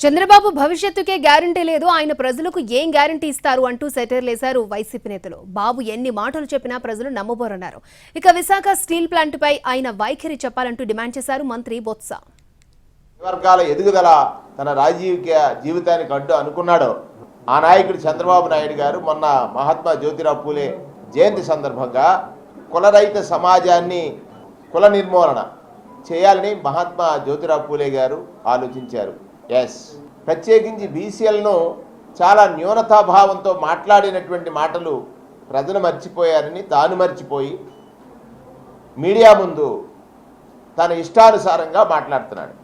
Chandrababu భవిష్యత్తుకే guarantee లేదు ఆయన ప్రజలకు ఏం గ్యారంటీ ఇస్తారు అంటూ సెటర్లేశారు వైసీపీ నేతలు. బాబు ఎన్ని మాటలు చెప్పినా ప్రజలు నమ్మబోరన్నారు. ఇక విశాఖ స్టీల్ ప్లాంట్పై ఆయన వైఖరి చెప్పాలంటూ డిమాండ్ చేశారు మంత్రి బొత్స. వర్గాల ఎదుగుదల తన రాజకీయ జీవితానికి అడ్డు అనుకున్నాడు. ఆ నాయకుడు చంద్రబాబు నాయుడు గారు మొన్న మహాత్మా జ్యోతిరావు పూలే జయంతి సందర్భంగా కులరహిత సమాజాన్ని కుల నిర్మూలన చేయాలని మహాత్మా జ్యోతిరావు పూలే గారు ఆలోచించారు. ఎస్ ప్రత్యేకించి బీసీలను చాలా న్యూనతాభావంతో మాట్లాడినటువంటి మాటలు ప్రజలు మర్చిపోయారని తాను మర్చిపోయి మీడియా ముందు తన ఇష్టానుసారంగా మాట్లాడుతున్నాడు.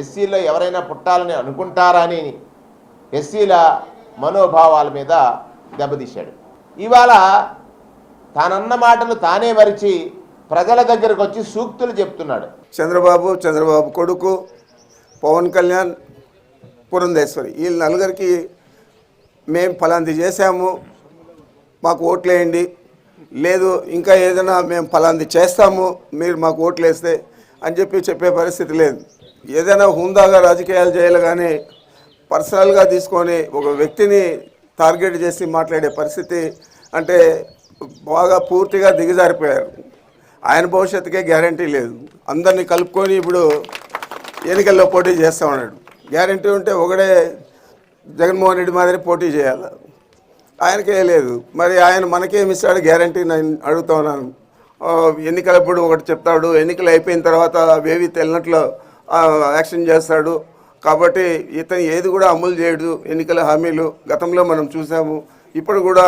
ఎస్సీలో ఎవరైనా పుట్టాలని అనుకుంటారా అని ఎస్సీల మనోభావాల మీద దెబ్బతీశాడు. ఇవాళ తానన్న మాటలు తానే మరిచి ప్రజల దగ్గరకు వచ్చి సూక్తులు చెప్తున్నాడు. చంద్రబాబు చంద్రబాబు కొడుకు పవన్ కళ్యాణ్ పురంధేశ్వరి. వీళ్ళ నలుగురికి మేము ఫలాంది చేశాము. మాకు ఓట్లేయండి. లేదు ఇంకా ఏదైనా మేము ఫలాంది చేస్తాము. మీరు మాకు ఓట్లు వేస్తే అని చెప్పి చెప్పే పరిస్థితి లేదు. ఏదైనా హుందాగా రాజకీయాలు చేయాలి కానీ పర్సనల్గా తీసుకొని ఒక వ్యక్తిని టార్గెట్ చేసి మాట్లాడే పరిస్థితి అంటే బాగా పూర్తిగా దిగజారిపోయారు. ఆయన భవిష్యత్తుకే గ్యారంటీ లేదు. అందరినీ కలుపుకొని ఇప్పుడు ఎన్నికల్లో పోటీ చేస్తా ఉన్నాడు. గ్యారంటీ ఉంటే ఒకడే జగన్మోహన్ రెడ్డి మాదిరి పోటీ చేయాలి. ఆయనకే లేదు. మరి ఆయన మనకేమి ఇస్తాడు? గ్యారంటీ నేను అడుగుతా ఉన్నాను. ఎన్నికలప్పుడు ఒకటి చెప్తాడు. ఎన్నికలు అయిపోయిన తర్వాత వేవి తెల్లనట్లు యాక్షన్ చేస్తాడు. కాబట్టి ఇతను ఏది కూడా అమలు చేయడు. ఎన్నికల హామీలు గతంలో మనం చూసాము. ఇప్పుడు కూడా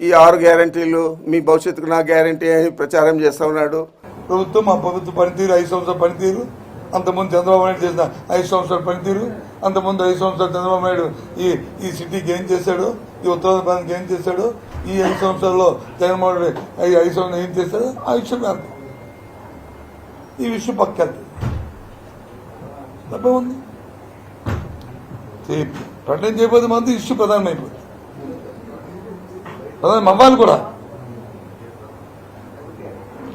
ఈ ఆరు గ్యారంటీలు మీ భవిష్యత్తుకు నా గ్యారంటీ అని ప్రచారం చేస్తూ ఉన్నాడు. ప్రభుత్వం మా ప్రభుత్వ పనితీరు ఐదు సంవత్సరాల పనితీరు. అంతకుముందు చంద్రబాబు నాయుడు చేసిన ఐదు సంవత్సరాల పనితీరు అంతకుముందు ఐదు సంవత్సరాలు చంద్రబాబు నాయుడు ఈ ఈ సిటీకి ఏం చేశాడు ఈ ఉత్తరాంధ్రానికి ఏం చేశాడు ఈ ఐదు సంవత్సరాల్లో జగన్మోహన్ రెడ్డి ఈ ఐదు సంవత్సరాలు ఏం చేశాడు ఆ విషయం కాదు ఈ విషయం పక్కది తప్పే ఉంది. ప్రకటన చేయబోతే మాత్రం ఇష్యూ ప్రధానమైపోతుంది ప్రధానం అవ్వాలి కూడా.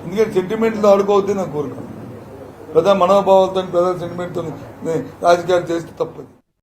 ఎందుకంటే సెంటిమెంట్లు ఆడుకోవద్దు నాకు కోరుకున్నాను ప్రజా మనోభావాలతో ప్రజా సెంటిమెంట్తో రాజకీయాలు చేస్తే తప్పదు.